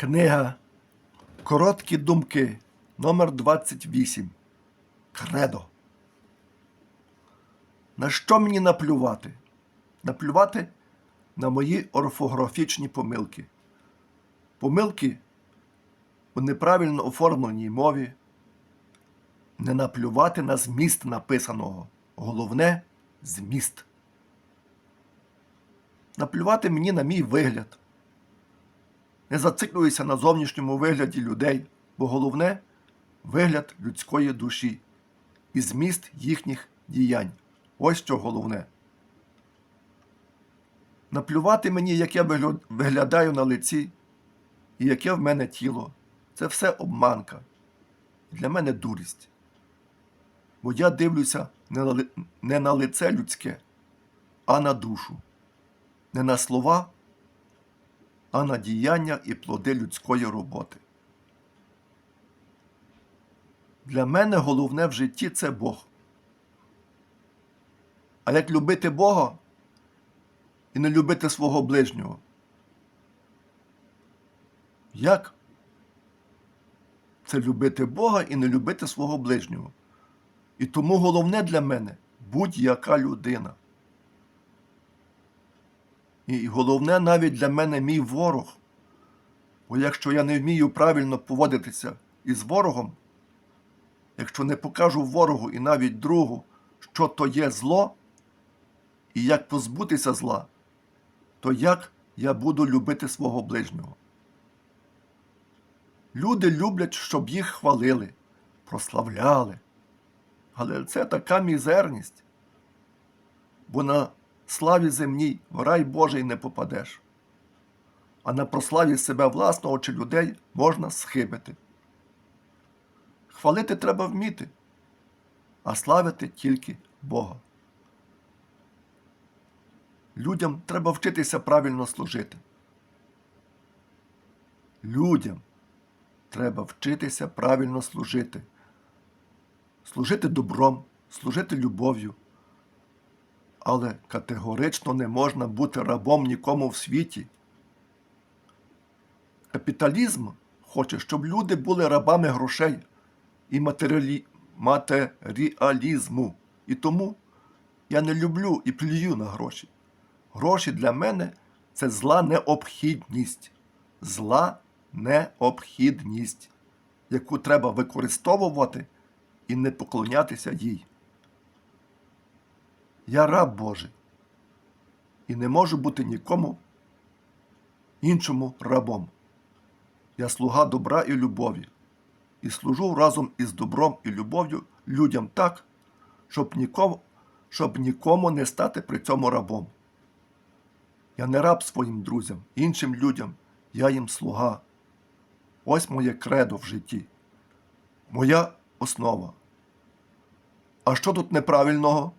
Книга Короткі думки номер 28 Кредо. На що мені наплювати? Наплювати на мої орфографічні помилки. Помилки у неправильно оформленій мові. Не наплювати на зміст написаного. Головне зміст. Наплювати мені на мій вигляд. Не зациклюйся на зовнішньому вигляді людей, бо головне вигляд людської душі і зміст їхніх діянь. Ось що головне. Наплювати мені, як я виглядаю на лиці, і яке в мене тіло. Це все обманка. Для мене дурість. Бо я дивлюся не на, не на лице людське, а на душу. Не на слова, а на діяння і плоди людської роботи. Для мене головне в житті це Бог. А як любити Бога і не любити свого ближнього? Як це любити Бога і не любити свого ближнього? І тому головне для мене будь-яка людина. І головне навіть для мене мій ворог. Бо якщо я не вмію правильно поводитися із ворогом, якщо не покажу ворогу і навіть другу, що то є зло, і як позбутися зла, то як я буду любити свого ближнього? Люди люблять, щоб їх хвалили, прославляли. Але це така мізерність. Бо на славі земній в рай Божий не попадеш. А на прославі себе власного чи людей можна схибити. Хвалити треба вміти, а славити тільки Бога. Людям треба вчитися правильно служити. Людям треба вчитися правильно служити. Служити добром, служити любов'ю. Але категорично не можна бути рабом нікому в світі. Капіталізм хоче, щоб люди були рабами грошей і матеріалі... матеріалізму. І тому я не люблю і плюю на гроші. Гроші для мене це зла необхідність. Зла необхідність, яку треба використовувати і не поклонятися їй. Я раб Божий і не можу бути нікому іншому рабом. Я слуга добра і любові, і служу разом із добром і любов'ю людям так, щоб нікому, щоб нікому не стати при цьому рабом. Я не раб своїм друзям, іншим людям, я їм слуга. Ось моє кредо в житті, моя основа. А що тут неправильного?